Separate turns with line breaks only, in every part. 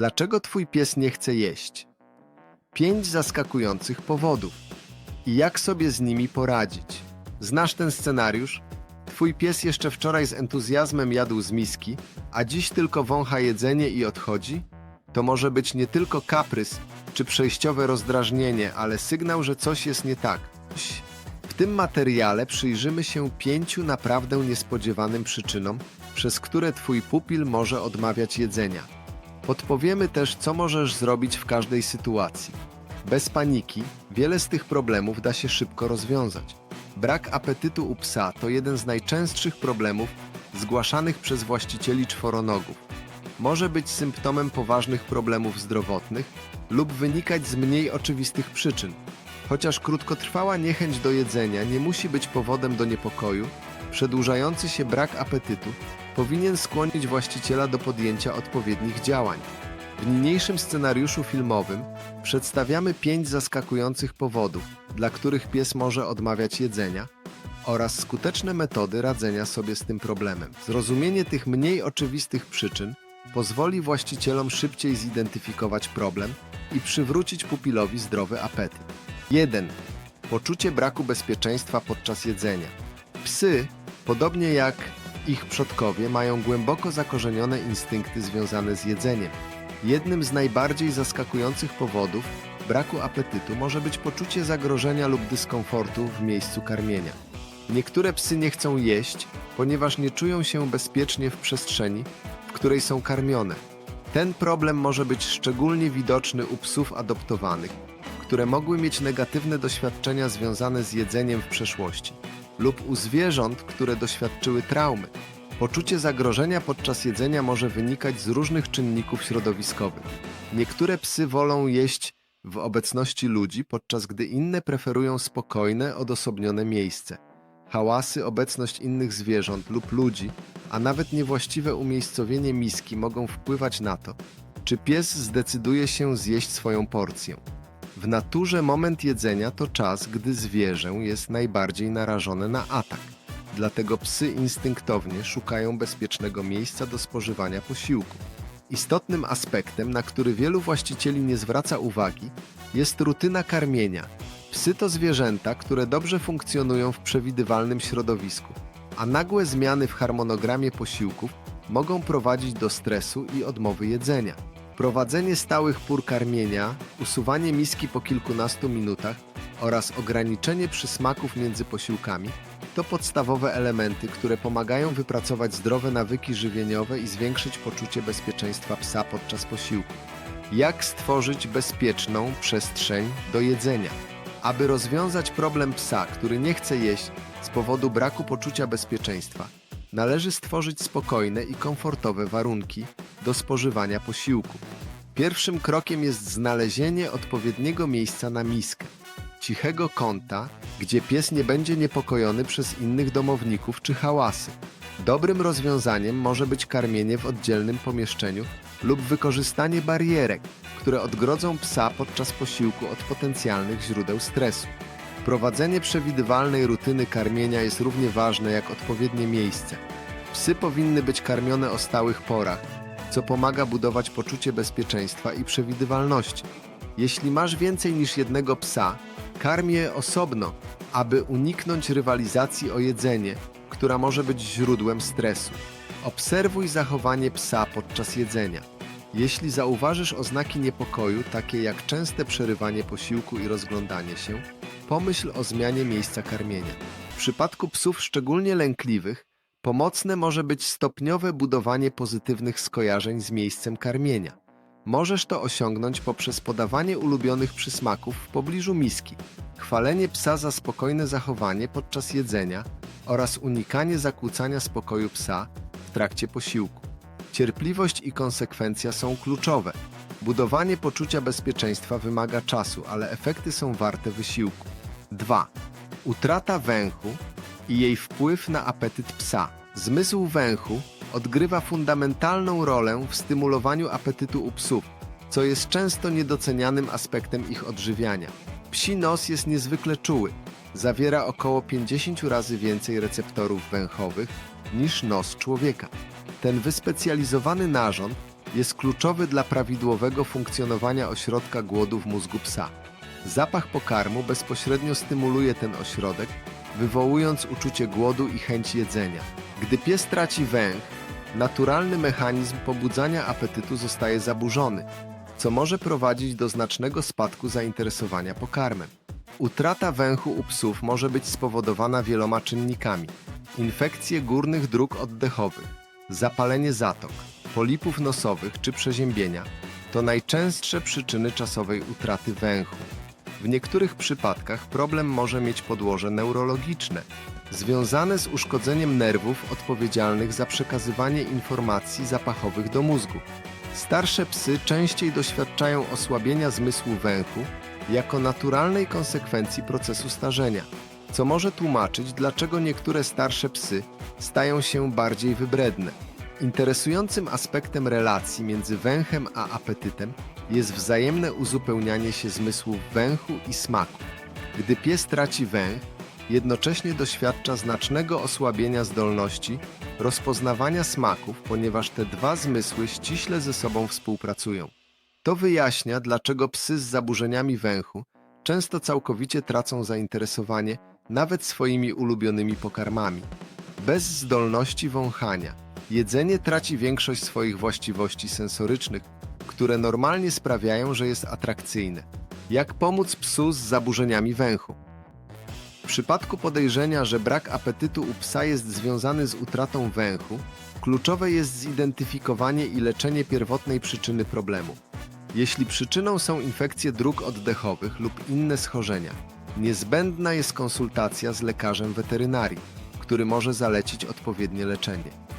Dlaczego twój pies nie chce jeść? Pięć zaskakujących powodów. I jak sobie z nimi poradzić? Znasz ten scenariusz? Twój pies jeszcze wczoraj z entuzjazmem jadł z miski, a dziś tylko wącha jedzenie i odchodzi? To może być nie tylko kaprys czy przejściowe rozdrażnienie, ale sygnał, że coś jest nie tak. W tym materiale przyjrzymy się pięciu naprawdę niespodziewanym przyczynom, przez które twój pupil może odmawiać jedzenia. Podpowiemy też, co możesz zrobić w każdej sytuacji. Bez paniki, wiele z tych problemów da się szybko rozwiązać. Brak apetytu u psa to jeden z najczęstszych problemów zgłaszanych przez właścicieli czworonogów. Może być symptomem poważnych problemów zdrowotnych lub wynikać z mniej oczywistych przyczyn. Chociaż krótkotrwała niechęć do jedzenia nie musi być powodem do niepokoju, przedłużający się brak apetytu powinien skłonić właściciela do podjęcia odpowiednich działań. W niniejszym scenariuszu filmowym przedstawiamy pięć zaskakujących powodów, dla których pies może odmawiać jedzenia oraz skuteczne metody radzenia sobie z tym problemem. Zrozumienie tych mniej oczywistych przyczyn pozwoli właścicielom szybciej zidentyfikować problem i przywrócić pupilowi zdrowy apetyt. 1. Poczucie braku bezpieczeństwa podczas jedzenia. Psy, podobnie jak ich przodkowie, mają głęboko zakorzenione instynkty związane z jedzeniem. Jednym z najbardziej zaskakujących powodów braku apetytu może być poczucie zagrożenia lub dyskomfortu w miejscu karmienia. Niektóre psy nie chcą jeść, ponieważ nie czują się bezpiecznie w przestrzeni, w której są karmione. Ten problem może być szczególnie widoczny u psów adoptowanych, które mogły mieć negatywne doświadczenia związane z jedzeniem w przeszłości, lub u zwierząt, które doświadczyły traumy. Poczucie zagrożenia podczas jedzenia może wynikać z różnych czynników środowiskowych. Niektóre psy wolą jeść w obecności ludzi, podczas gdy inne preferują spokojne, odosobnione miejsce. Hałasy, obecność innych zwierząt lub ludzi, a nawet niewłaściwe umiejscowienie miski mogą wpływać na to, czy pies zdecyduje się zjeść swoją porcję. W naturze moment jedzenia to czas, gdy zwierzę jest najbardziej narażone na atak. Dlatego psy instynktownie szukają bezpiecznego miejsca do spożywania posiłku. Istotnym aspektem, na który wielu właścicieli nie zwraca uwagi, jest rutyna karmienia. Psy to zwierzęta, które dobrze funkcjonują w przewidywalnym środowisku, a nagłe zmiany w harmonogramie posiłków mogą prowadzić do stresu i odmowy jedzenia. Prowadzenie stałych pór karmienia, usuwanie miski po kilkunastu minutach oraz ograniczenie przysmaków między posiłkami to podstawowe elementy, które pomagają wypracować zdrowe nawyki żywieniowe i zwiększyć poczucie bezpieczeństwa psa podczas posiłku. Jak stworzyć bezpieczną przestrzeń do jedzenia? Aby rozwiązać problem psa, który nie chce jeść z powodu braku poczucia bezpieczeństwa, należy stworzyć spokojne i komfortowe warunki do spożywania posiłku. Pierwszym krokiem jest znalezienie odpowiedniego miejsca na miskę, cichego kąta, gdzie pies nie będzie niepokojony przez innych domowników czy hałasy. Dobrym rozwiązaniem może być karmienie w oddzielnym pomieszczeniu lub wykorzystanie barierek, które odgrodzą psa podczas posiłku od potencjalnych źródeł stresu. Prowadzenie przewidywalnej rutyny karmienia jest równie ważne jak odpowiednie miejsce. Psy powinny być karmione o stałych porach, co pomaga budować poczucie bezpieczeństwa i przewidywalności. Jeśli masz więcej niż jednego psa, karm je osobno, aby uniknąć rywalizacji o jedzenie, która może być źródłem stresu. Obserwuj zachowanie psa podczas jedzenia. Jeśli zauważysz oznaki niepokoju, takie jak częste przerywanie posiłku i rozglądanie się, pomyśl o zmianie miejsca karmienia. W przypadku psów szczególnie lękliwych, pomocne może być stopniowe budowanie pozytywnych skojarzeń z miejscem karmienia. Możesz to osiągnąć poprzez podawanie ulubionych przysmaków w pobliżu miski, chwalenie psa za spokojne zachowanie podczas jedzenia oraz unikanie zakłócania spokoju psa w trakcie posiłku. Cierpliwość i konsekwencja są kluczowe. Budowanie poczucia bezpieczeństwa wymaga czasu, ale efekty są warte wysiłku. 2. Utrata węchu i jej wpływ na apetyt psa. Zmysł węchu odgrywa fundamentalną rolę w stymulowaniu apetytu u psów, co jest często niedocenianym aspektem ich odżywiania. Psi nos jest niezwykle czuły. Zawiera około 50 razy więcej receptorów węchowych niż nos człowieka. Ten wyspecjalizowany narząd jest kluczowy dla prawidłowego funkcjonowania ośrodka głodu w mózgu psa. Zapach pokarmu bezpośrednio stymuluje ten ośrodek, wywołując uczucie głodu i chęć jedzenia. Gdy pies traci węch, naturalny mechanizm pobudzania apetytu zostaje zaburzony, co może prowadzić do znacznego spadku zainteresowania pokarmem. Utrata węchu u psów może być spowodowana wieloma czynnikami: infekcje górnych dróg oddechowych, zapalenie zatok, polipów nosowych czy przeziębienia to najczęstsze przyczyny czasowej utraty węchu. W niektórych przypadkach problem może mieć podłoże neurologiczne, związane z uszkodzeniem nerwów odpowiedzialnych za przekazywanie informacji zapachowych do mózgu. Starsze psy częściej doświadczają osłabienia zmysłu węchu jako naturalnej konsekwencji procesu starzenia, co może tłumaczyć, dlaczego niektóre starsze psy stają się bardziej wybredne. Interesującym aspektem relacji między węchem a apetytem jest wzajemne uzupełnianie się zmysłów węchu i smaku. Gdy pies traci węch, jednocześnie doświadcza znacznego osłabienia zdolności rozpoznawania smaków, ponieważ te dwa zmysły ściśle ze sobą współpracują. To wyjaśnia, dlaczego psy z zaburzeniami węchu często całkowicie tracą zainteresowanie nawet swoimi ulubionymi pokarmami. Bez zdolności wąchania, jedzenie traci większość swoich właściwości sensorycznych, które normalnie sprawiają, że jest atrakcyjne. Jak pomóc psu z zaburzeniami węchu? W przypadku podejrzenia, że brak apetytu u psa jest związany z utratą węchu, kluczowe jest zidentyfikowanie i leczenie pierwotnej przyczyny problemu. Jeśli przyczyną są infekcje dróg oddechowych lub inne schorzenia, niezbędna jest konsultacja z lekarzem weterynarii, który może zalecić odpowiednie leczenie.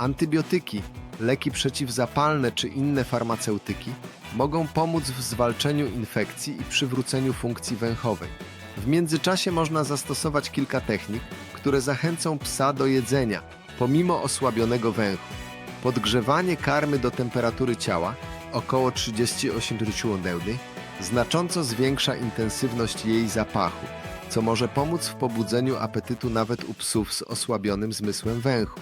Antybiotyki, leki przeciwzapalne czy inne farmaceutyki mogą pomóc w zwalczeniu infekcji i przywróceniu funkcji węchowej. W międzyczasie można zastosować kilka technik, które zachęcą psa do jedzenia, pomimo osłabionego węchu. Podgrzewanie karmy do temperatury ciała, około 38 deudy, znacząco zwiększa intensywność jej zapachu, co może pomóc w pobudzeniu apetytu nawet u psów z osłabionym zmysłem węchu.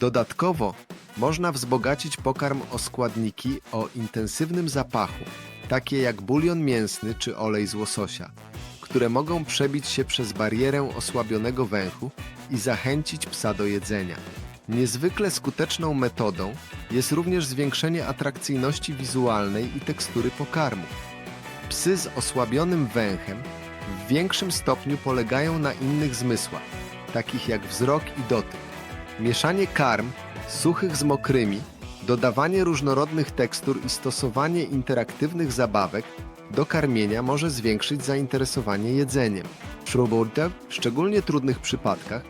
Dodatkowo można wzbogacić pokarm o składniki o intensywnym zapachu, takie jak bulion mięsny czy olej z łososia, które mogą przebić się przez barierę osłabionego węchu i zachęcić psa do jedzenia. Niezwykle skuteczną metodą jest również zwiększenie atrakcyjności wizualnej i tekstury pokarmu. Psy z osłabionym węchem w większym stopniu polegają na innych zmysłach, takich jak wzrok i dotyk. Mieszanie karm suchych z mokrymi, dodawanie różnorodnych tekstur i stosowanie interaktywnych zabawek do karmienia może zwiększyć zainteresowanie jedzeniem. W szczególnie trudnych przypadkach,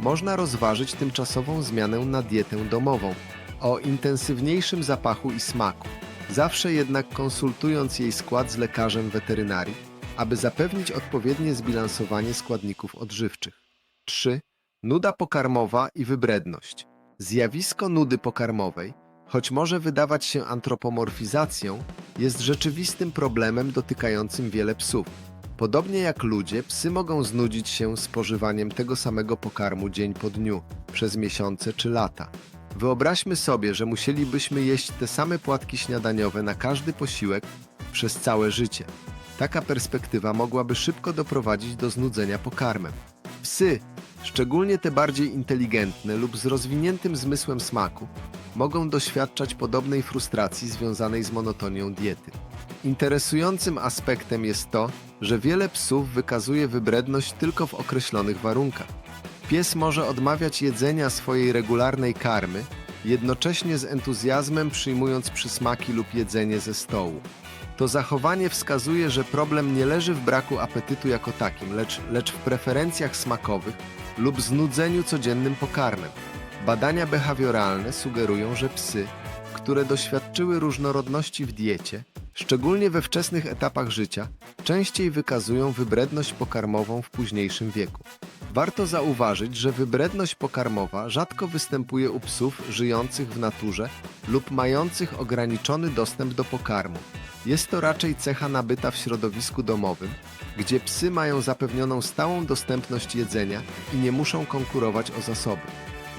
można rozważyć tymczasową zmianę na dietę domową o intensywniejszym zapachu i smaku, zawsze jednak konsultując jej skład z lekarzem weterynarii, aby zapewnić odpowiednie zbilansowanie składników odżywczych. 3. Nuda pokarmowa i wybredność. Zjawisko nudy pokarmowej, choć może wydawać się antropomorfizacją, jest rzeczywistym problemem dotykającym wiele psów. Podobnie jak ludzie, psy mogą znudzić się spożywaniem tego samego pokarmu dzień po dniu, przez miesiące czy lata. Wyobraźmy sobie, że musielibyśmy jeść te same płatki śniadaniowe na każdy posiłek przez całe życie. Taka perspektywa mogłaby szybko doprowadzić do znudzenia pokarmem. Psy, szczególnie te bardziej inteligentne lub z rozwiniętym zmysłem smaku, mogą doświadczać podobnej frustracji związanej z monotonią diety. Interesującym aspektem jest to, że wiele psów wykazuje wybredność tylko w określonych warunkach. Pies może odmawiać jedzenia swojej regularnej karmy, jednocześnie z entuzjazmem przyjmując przysmaki lub jedzenie ze stołu. To zachowanie wskazuje, że problem nie leży w braku apetytu jako takim, lecz, lecz w preferencjach smakowych lub znudzeniu codziennym pokarmem. Badania behawioralne sugerują, że psy, które doświadczyły różnorodności w diecie, szczególnie we wczesnych etapach życia, częściej wykazują wybredność pokarmową w późniejszym wieku. Warto zauważyć, że wybredność pokarmowa rzadko występuje u psów żyjących w naturze lub mających ograniczony dostęp do pokarmu. Jest to raczej cecha nabyta w środowisku domowym, gdzie psy mają zapewnioną stałą dostępność jedzenia i nie muszą konkurować o zasoby.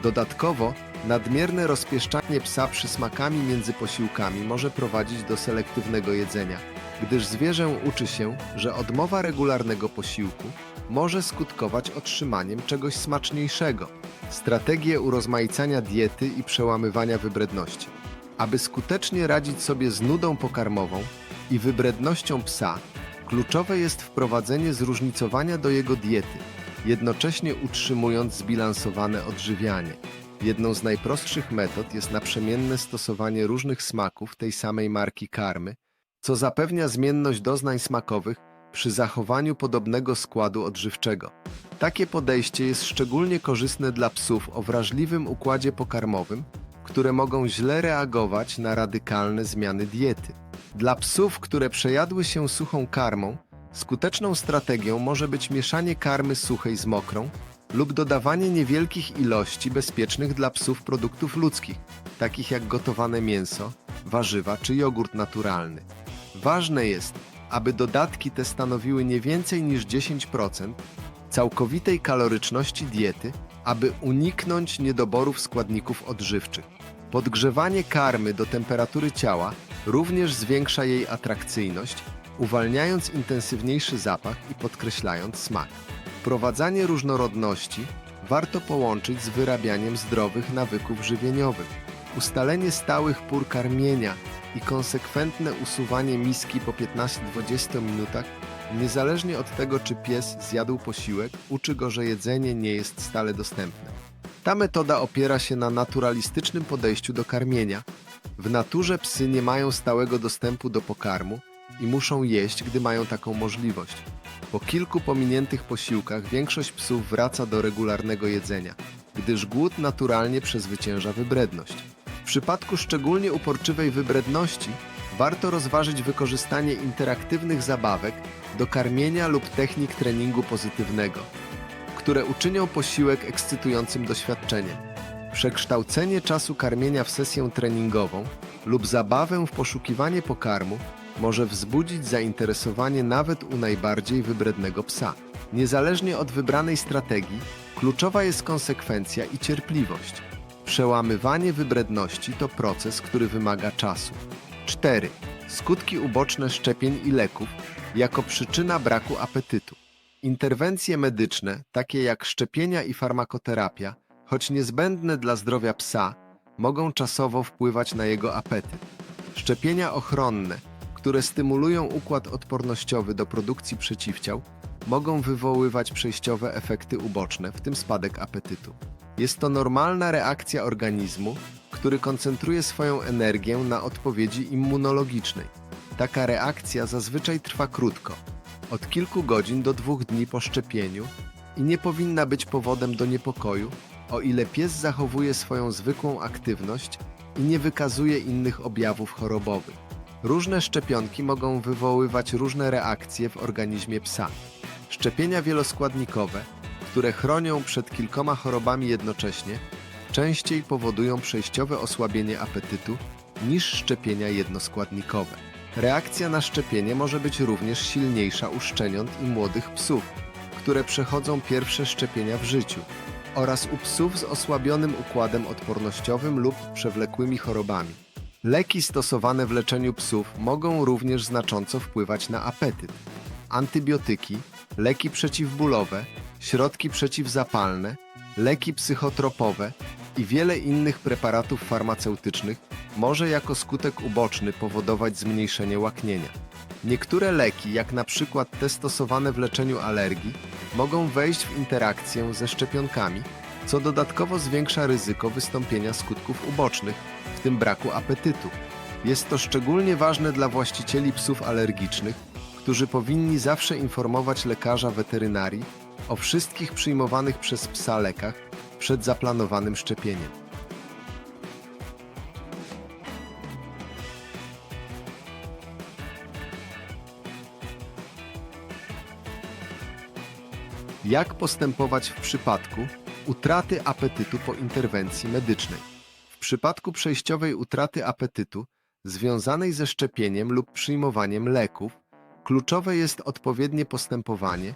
Dodatkowo, Nadmierne rozpieszczanie psa przysmakami między posiłkami może prowadzić do selektywnego jedzenia, gdyż zwierzę uczy się, że odmowa regularnego posiłku może skutkować otrzymaniem czegoś smaczniejszego. Strategie urozmaicania diety i przełamywania wybredności. Aby skutecznie radzić sobie z nudą pokarmową i wybrednością psa, kluczowe jest wprowadzenie zróżnicowania do jego diety, jednocześnie utrzymując zbilansowane odżywianie. Jedną z najprostszych metod jest naprzemienne stosowanie różnych smaków tej samej marki karmy, co zapewnia zmienność doznań smakowych przy zachowaniu podobnego składu odżywczego. Takie podejście jest szczególnie korzystne dla psów o wrażliwym układzie pokarmowym, które mogą źle reagować na radykalne zmiany diety. Dla psów, które przejadły się suchą karmą, skuteczną strategią może być mieszanie karmy suchej z mokrą lub dodawanie niewielkich ilości bezpiecznych dla psów produktów ludzkich, takich jak gotowane mięso, warzywa czy jogurt naturalny. Ważne jest, aby dodatki te stanowiły nie więcej niż 10% całkowitej kaloryczności diety, aby uniknąć niedoborów składników odżywczych. Podgrzewanie karmy do temperatury ciała również zwiększa jej atrakcyjność, uwalniając intensywniejszy zapach i podkreślając smak. Wprowadzanie różnorodności warto połączyć z wyrabianiem zdrowych nawyków żywieniowych. Ustalenie stałych pór karmienia i konsekwentne usuwanie miski po 15-20 minutach, niezależnie od tego, czy pies zjadł posiłek, uczy go, że jedzenie nie jest stale dostępne. Ta metoda opiera się na naturalistycznym podejściu do karmienia. W naturze psy nie mają stałego dostępu do pokarmu i muszą jeść, gdy mają taką możliwość. Po kilku pominiętych posiłkach większość psów wraca do regularnego jedzenia, gdyż głód naturalnie przezwycięża wybredność. W przypadku szczególnie uporczywej wybredności warto rozważyć wykorzystanie interaktywnych zabawek do karmienia lub technik treningu pozytywnego, które uczynią posiłek ekscytującym doświadczeniem. Przekształcenie czasu karmienia w sesję treningową lub zabawę w poszukiwanie pokarmu może wzbudzić zainteresowanie nawet u najbardziej wybrednego psa. Niezależnie od wybranej strategii, kluczowa jest konsekwencja i cierpliwość. Przełamywanie wybredności to proces, który wymaga czasu. 4. Skutki uboczne szczepień i leków jako przyczyna braku apetytu. Interwencje medyczne, takie jak szczepienia i farmakoterapia, choć niezbędne dla zdrowia psa, mogą czasowo wpływać na jego apetyt. Szczepienia ochronne, które stymulują układ odpornościowy do produkcji przeciwciał, mogą wywoływać przejściowe efekty uboczne, w tym spadek apetytu. Jest to normalna reakcja organizmu, który koncentruje swoją energię na odpowiedzi immunologicznej. Taka reakcja zazwyczaj trwa krótko, od kilku godzin do dwóch dni po szczepieniu i nie powinna być powodem do niepokoju, o ile pies zachowuje swoją zwykłą aktywność i nie wykazuje innych objawów chorobowych. Różne szczepionki mogą wywoływać różne reakcje w organizmie psa. Szczepienia wieloskładnikowe, które chronią przed kilkoma chorobami jednocześnie, częściej powodują przejściowe osłabienie apetytu niż szczepienia jednoskładnikowe. Reakcja na szczepienie może być również silniejsza u szczeniąt i młodych psów, które przechodzą pierwsze szczepienia w życiu, oraz u psów z osłabionym układem odpornościowym lub przewlekłymi chorobami. Leki stosowane w leczeniu psów mogą również znacząco wpływać na apetyt. Antybiotyki, leki przeciwbólowe, środki przeciwzapalne, leki psychotropowe i wiele innych preparatów farmaceutycznych może jako skutek uboczny powodować zmniejszenie łaknienia. Niektóre leki, jak na przykład te stosowane w leczeniu alergii, mogą wejść w interakcję ze szczepionkami, co dodatkowo zwiększa ryzyko wystąpienia skutków ubocznych, w tym braku apetytu. Jest to szczególnie ważne dla właścicieli psów alergicznych, którzy powinni zawsze informować lekarza weterynarii o wszystkich przyjmowanych przez psa lekach przed zaplanowanym szczepieniem. Jak postępować w przypadku utraty apetytu po interwencji medycznej? W przypadku przejściowej utraty apetytu związanej ze szczepieniem lub przyjmowaniem leków, kluczowe jest odpowiednie postępowanie,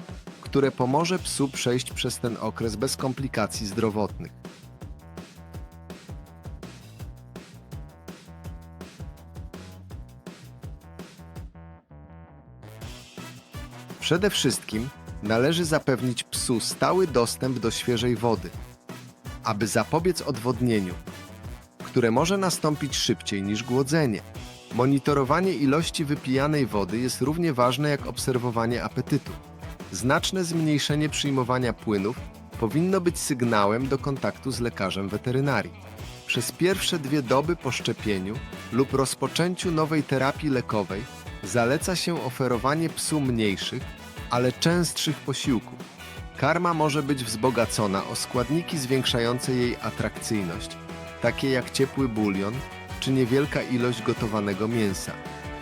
które pomoże psu przejść przez ten okres bez komplikacji zdrowotnych. Przede wszystkim należy zapewnić psu stały dostęp do świeżej wody, aby zapobiec odwodnieniu, które może nastąpić szybciej niż głodzenie. Monitorowanie ilości wypijanej wody jest równie ważne jak obserwowanie apetytu. Znaczne zmniejszenie przyjmowania płynów powinno być sygnałem do kontaktu z lekarzem weterynarii. Przez pierwsze dwie doby po szczepieniu lub rozpoczęciu nowej terapii lekowej zaleca się oferowanie psu mniejszych, ale częstszych posiłków. Karma może być wzbogacona o składniki zwiększające jej atrakcyjność, takie jak ciepły bulion czy niewielka ilość gotowanego mięsa.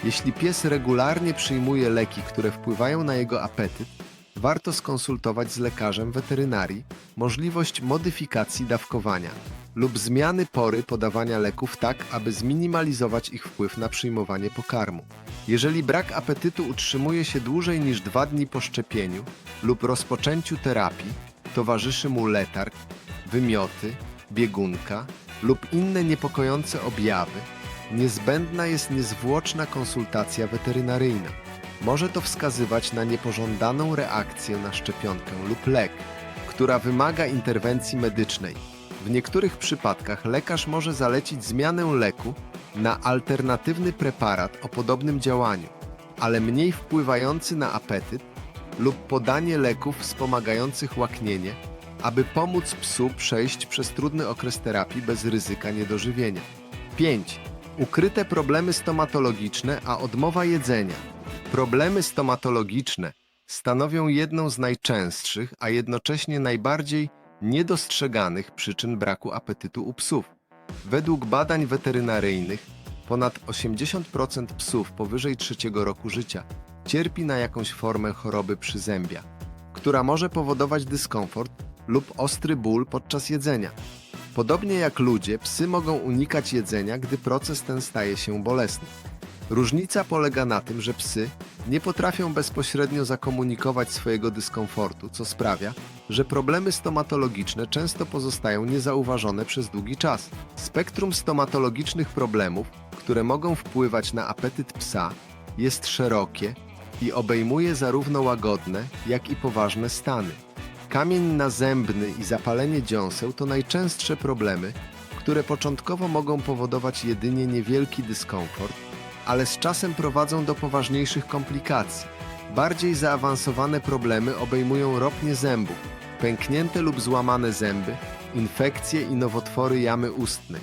Jeśli pies regularnie przyjmuje leki, które wpływają na jego apetyt, warto skonsultować z lekarzem weterynarii możliwość modyfikacji dawkowania lub zmiany pory podawania leków tak, aby zminimalizować ich wpływ na przyjmowanie pokarmu. Jeżeli brak apetytu utrzymuje się dłużej niż dwa dni po szczepieniu lub rozpoczęciu terapii, towarzyszy mu letarg, wymioty, biegunka lub inne niepokojące objawy, niezbędna jest niezwłoczna konsultacja weterynaryjna. Może to wskazywać na niepożądaną reakcję na szczepionkę lub lek, która wymaga interwencji medycznej. W niektórych przypadkach lekarz może zalecić zmianę leku na alternatywny preparat o podobnym działaniu, ale mniej wpływający na apetyt lub podanie leków wspomagających łaknienie, aby pomóc psu przejść przez trudny okres terapii bez ryzyka niedożywienia. 5. Ukryte problemy stomatologiczne, a odmowa jedzenia. Problemy stomatologiczne stanowią jedną z najczęstszych, a jednocześnie najbardziej niedostrzeganych przyczyn braku apetytu u psów. Według badań weterynaryjnych ponad 80% psów powyżej trzeciego roku życia cierpi na jakąś formę choroby przyzębia, która może powodować dyskomfort lub ostry ból podczas jedzenia. Podobnie jak ludzie, psy mogą unikać jedzenia, gdy proces ten staje się bolesny. Różnica polega na tym, że psy nie potrafią bezpośrednio zakomunikować swojego dyskomfortu, co sprawia, że problemy stomatologiczne często pozostają niezauważone przez długi czas. Spektrum stomatologicznych problemów, które mogą wpływać na apetyt psa, jest szerokie i obejmuje zarówno łagodne, jak i poważne stany. Kamień nazębny i zapalenie dziąseł to najczęstsze problemy, które początkowo mogą powodować jedynie niewielki dyskomfort, ale z czasem prowadzą do poważniejszych komplikacji. Bardziej zaawansowane problemy obejmują ropnie zębów, pęknięte lub złamane zęby, infekcje i nowotwory jamy ustnej.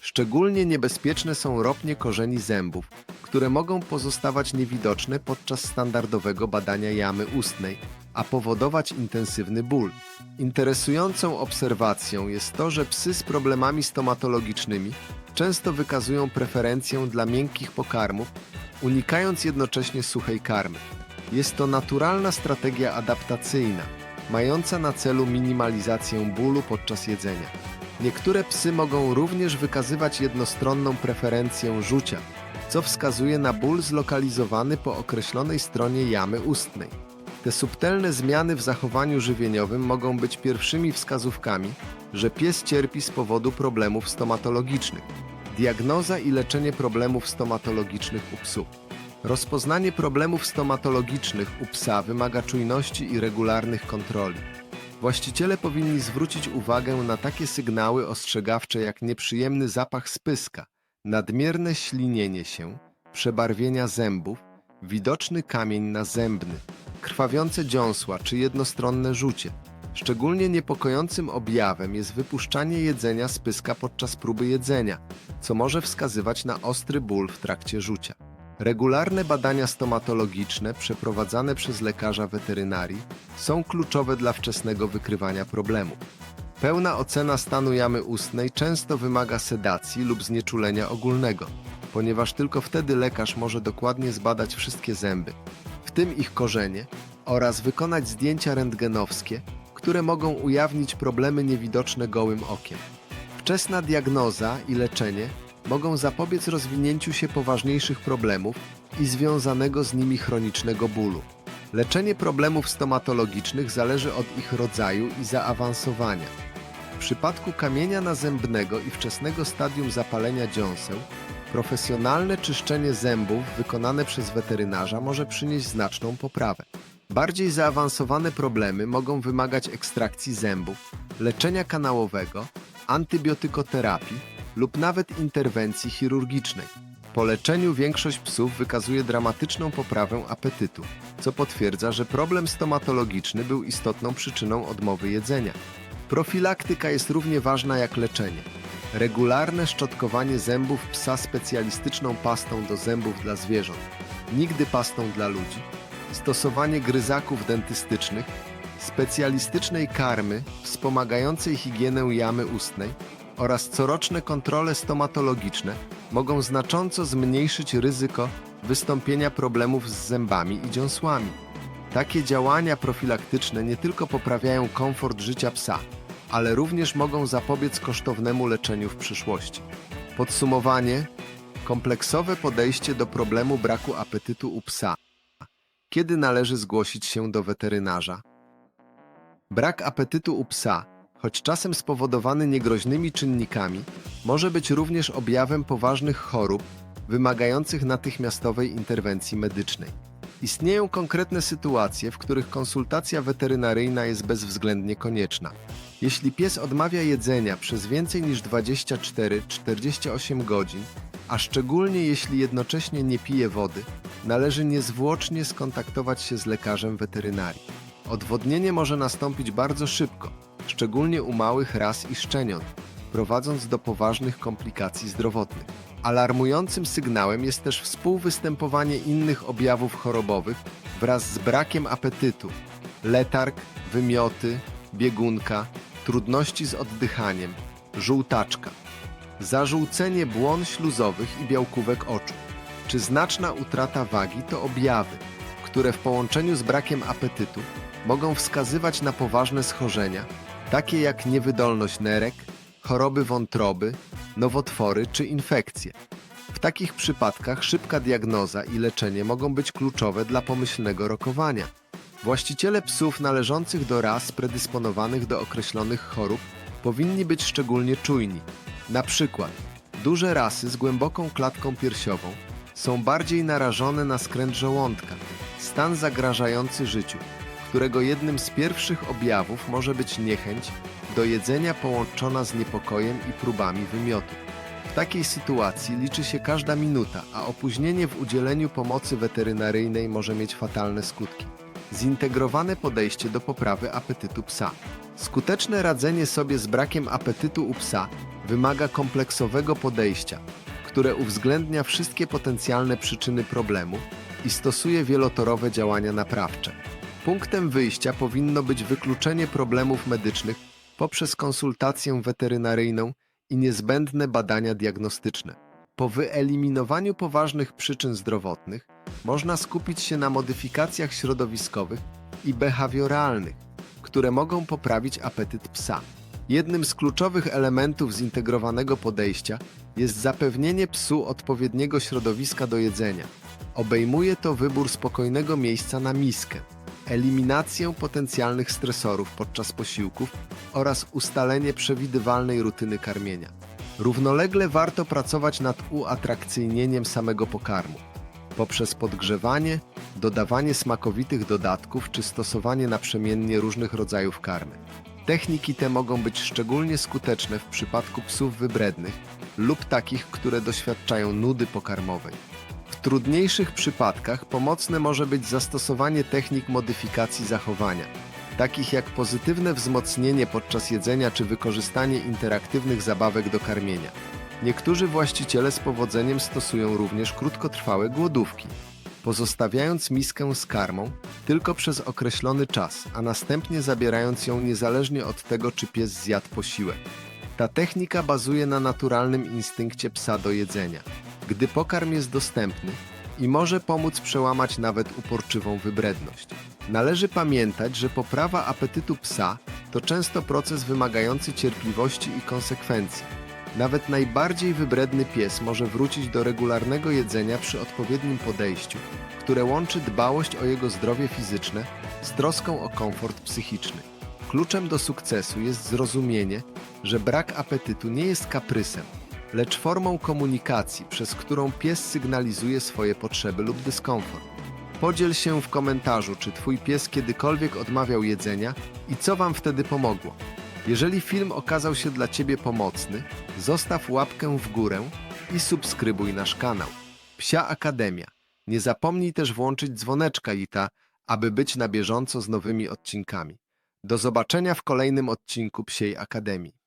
Szczególnie niebezpieczne są ropnie korzeni zębów, które mogą pozostawać niewidoczne podczas standardowego badania jamy ustnej, a powodować intensywny ból. Interesującą obserwacją jest to, że psy z problemami stomatologicznymi często wykazują preferencję dla miękkich pokarmów, unikając jednocześnie suchej karmy. Jest to naturalna strategia adaptacyjna, mająca na celu minimalizację bólu podczas jedzenia. Niektóre psy mogą również wykazywać jednostronną preferencję rzucia, co wskazuje na ból zlokalizowany po określonej stronie jamy ustnej. Te subtelne zmiany w zachowaniu żywieniowym mogą być pierwszymi wskazówkami, że pies cierpi z powodu problemów stomatologicznych. Diagnoza i leczenie problemów stomatologicznych u psów. Rozpoznanie problemów stomatologicznych u psa wymaga czujności i regularnych kontroli. Właściciele powinni zwrócić uwagę na takie sygnały ostrzegawcze jak nieprzyjemny zapach spyska, nadmierne ślinienie się, przebarwienia zębów, widoczny kamień nazębny, krwawiące dziąsła czy jednostronne rzucie. Szczególnie niepokojącym objawem jest wypuszczanie jedzenia z pyska podczas próby jedzenia, co może wskazywać na ostry ból w trakcie rzucia. Regularne badania stomatologiczne przeprowadzane przez lekarza weterynarii są kluczowe dla wczesnego wykrywania problemu. Pełna ocena stanu jamy ustnej często wymaga sedacji lub znieczulenia ogólnego, ponieważ tylko wtedy lekarz może dokładnie zbadać wszystkie zęby, tym ich korzenie, oraz wykonać zdjęcia rentgenowskie, które mogą ujawnić problemy niewidoczne gołym okiem. Wczesna diagnoza i leczenie mogą zapobiec rozwinięciu się poważniejszych problemów i związanego z nimi chronicznego bólu. Leczenie problemów stomatologicznych zależy od ich rodzaju i zaawansowania. W przypadku kamienia nazębnego i wczesnego stadium zapalenia dziąseł, profesjonalne czyszczenie zębów wykonane przez weterynarza może przynieść znaczną poprawę. Bardziej zaawansowane problemy mogą wymagać ekstrakcji zębów, leczenia kanałowego, antybiotykoterapii lub nawet interwencji chirurgicznej. Po leczeniu większość psów wykazuje dramatyczną poprawę apetytu, co potwierdza, że problem stomatologiczny był istotną przyczyną odmowy jedzenia. Profilaktyka jest równie ważna jak leczenie. Regularne szczotkowanie zębów psa specjalistyczną pastą do zębów dla zwierząt, nigdy pastą dla ludzi, stosowanie gryzaków dentystycznych, specjalistycznej karmy wspomagającej higienę jamy ustnej oraz coroczne kontrole stomatologiczne mogą znacząco zmniejszyć ryzyko wystąpienia problemów z zębami i dziąsłami. Takie działania profilaktyczne nie tylko poprawiają komfort życia psa, ale również mogą zapobiec kosztownemu leczeniu w przyszłości. Podsumowanie: kompleksowe podejście do problemu braku apetytu u psa. Kiedy należy zgłosić się do weterynarza? Brak apetytu u psa, choć czasem spowodowany niegroźnymi czynnikami, może być również objawem poważnych chorób wymagających natychmiastowej interwencji medycznej. Istnieją konkretne sytuacje, w których konsultacja weterynaryjna jest bezwzględnie konieczna. Jeśli pies odmawia jedzenia przez więcej niż 24-48 godzin, a szczególnie jeśli jednocześnie nie pije wody, należy niezwłocznie skontaktować się z lekarzem weterynarii. Odwodnienie może nastąpić bardzo szybko, szczególnie u małych ras i szczeniąt, prowadząc do poważnych komplikacji zdrowotnych. Alarmującym sygnałem jest też współwystępowanie innych objawów chorobowych wraz z brakiem apetytu, letarg, wymioty, biegunka, trudności z oddychaniem, żółtaczka, zażółcenie błon śluzowych i białkówek oczu, czy znaczna utrata wagi to objawy, które w połączeniu z brakiem apetytu mogą wskazywać na poważne schorzenia, takie jak niewydolność nerek, choroby wątroby, nowotwory czy infekcje. W takich przypadkach szybka diagnoza i leczenie mogą być kluczowe dla pomyślnego rokowania. Właściciele psów należących do ras predysponowanych do określonych chorób powinni być szczególnie czujni. Na przykład duże rasy z głęboką klatką piersiową są bardziej narażone na skręt żołądka, stan zagrażający życiu, którego jednym z pierwszych objawów może być niechęć do jedzenia połączona z niepokojem i próbami wymiotu. W takiej sytuacji liczy się każda minuta, a opóźnienie w udzieleniu pomocy weterynaryjnej może mieć fatalne skutki. Zintegrowane podejście do poprawy apetytu psa. Skuteczne radzenie sobie z brakiem apetytu u psa wymaga kompleksowego podejścia, które uwzględnia wszystkie potencjalne przyczyny problemu i stosuje wielotorowe działania naprawcze. Punktem wyjścia powinno być wykluczenie problemów medycznych poprzez konsultację weterynaryjną i niezbędne badania diagnostyczne. Po wyeliminowaniu poważnych przyczyn zdrowotnych można skupić się na modyfikacjach środowiskowych i behawioralnych, które mogą poprawić apetyt psa. Jednym z kluczowych elementów zintegrowanego podejścia jest zapewnienie psu odpowiedniego środowiska do jedzenia. Obejmuje to wybór spokojnego miejsca na miskę, eliminację potencjalnych stresorów podczas posiłków oraz ustalenie przewidywalnej rutyny karmienia. Równolegle warto pracować nad uatrakcyjnieniem samego pokarmu poprzez podgrzewanie, dodawanie smakowitych dodatków czy stosowanie naprzemiennie różnych rodzajów karmy. Techniki te mogą być szczególnie skuteczne w przypadku psów wybrednych lub takich, które doświadczają nudy pokarmowej. W trudniejszych przypadkach pomocne może być zastosowanie technik modyfikacji zachowania, takich jak pozytywne wzmocnienie podczas jedzenia czy wykorzystanie interaktywnych zabawek do karmienia. Niektórzy właściciele z powodzeniem stosują również krótkotrwałe głodówki, pozostawiając miskę z karmą tylko przez określony czas, a następnie zabierając ją niezależnie od tego, czy pies zjadł posiłek. Ta technika bazuje na naturalnym instynkcie psa do jedzenia, gdy pokarm jest dostępny i może pomóc przełamać nawet uporczywą wybredność. Należy pamiętać, że poprawa apetytu psa to często proces wymagający cierpliwości i konsekwencji. Nawet najbardziej wybredny pies może wrócić do regularnego jedzenia przy odpowiednim podejściu, które łączy dbałość o jego zdrowie fizyczne z troską o komfort psychiczny. Kluczem do sukcesu jest zrozumienie, że brak apetytu nie jest kaprysem, lecz formą komunikacji, przez którą pies sygnalizuje swoje potrzeby lub dyskomfort. Podziel się w komentarzu, czy Twój pies kiedykolwiek odmawiał jedzenia i co Wam wtedy pomogło. Jeżeli film okazał się dla Ciebie pomocny, zostaw łapkę w górę i subskrybuj nasz kanał. Psia Akademia. Nie zapomnij też włączyć dzwoneczka ITA, aby być na bieżąco z nowymi odcinkami. Do zobaczenia w kolejnym odcinku Psiej Akademii.